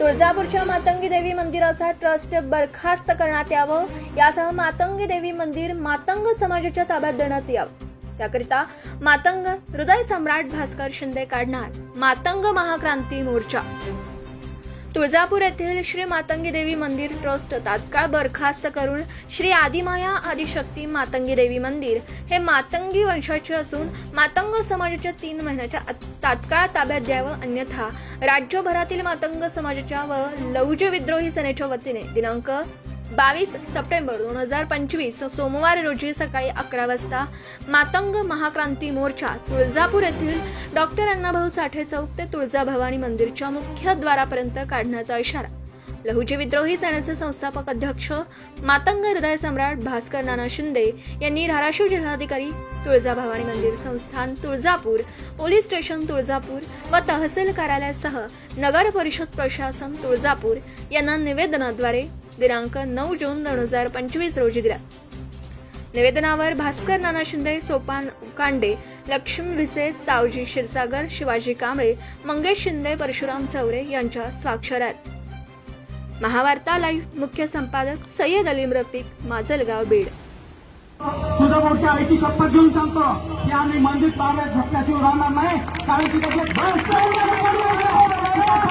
तुळजापूरच्या मातंगी देवी मंदिराचा ट्रस्ट बरखास्त करण्यात यावं. यासह मातंगी देवी मंदिर मातंग समाजाच्या ताब्यात देण्यात यावं. त्याकरिता मातंग हृदय सम्राट भास्कर शिंदे काढणार. मातंग महाक्रांती मोर्चा. तुळजापूर येथील श्री मातंगी देवी मंदिर ट्रस्ट तात्काळ बरखास्त करून श्री आदिमाया आदिशक्ती मातंगी देवी मंदिर हे मातंगी वंशाचे असून मातंग समाजाच्या तीन महिन्याच्या तात्काळ ताब्यात द्यावं अन्यथा राज्यभरातील मातंग समाजाच्या व लौज विद्रोही सेनेच्या वतीने दिनांक बावीस सप्टेंबर दोन हजार पंचवीस सोमवार रोजी सकाळी अकरा वाजता मातंग महाक्रांती मोर्चा तुळजापूर येथील डॉक्टर अण्णाभाऊ साठे चौक ते तुळजाभवानी मंदिरच्या मुख्य द्वारापर्यंत काढण्याचा इशारा. लहुजी विद्रोही सेनेचे संस्थापक अध्यक्ष मातंग हृदय सम्राट भास्कर नाना शिंदे यांनी धाराशिव जिल्हाधिकारी तुळजाभवानी मंदिर संस्थान तुळजापूर पोलीस स्टेशन तुळजापूर व तहसील कार्यालयासह नगर परिषद प्रशासन तुळजापूर यांना निवेदनाद्वारे दिनांक नऊ जून दोन हजार पंचवीस रोजी दिला. निवेदनावर भास्कर नाना शिंदे सोपान कांडे लक्ष्मी भिसे तावजी क्षीरसागर शिवाजी कांबळे मंगेश शिंदे परशुराम चौरे यांच्या स्वाक्षऱ्या महावार्ता लाईव्ह मुख्य संपादक सय्यद अलीम रफिक माजलगाव बीड. तुझ्या मोठ्या आईची शपथ घेऊन सांगतो. की आम्ही मंदिर ताब्यात झटल्याशिवाय राहणार नाही. कारण की त्याचे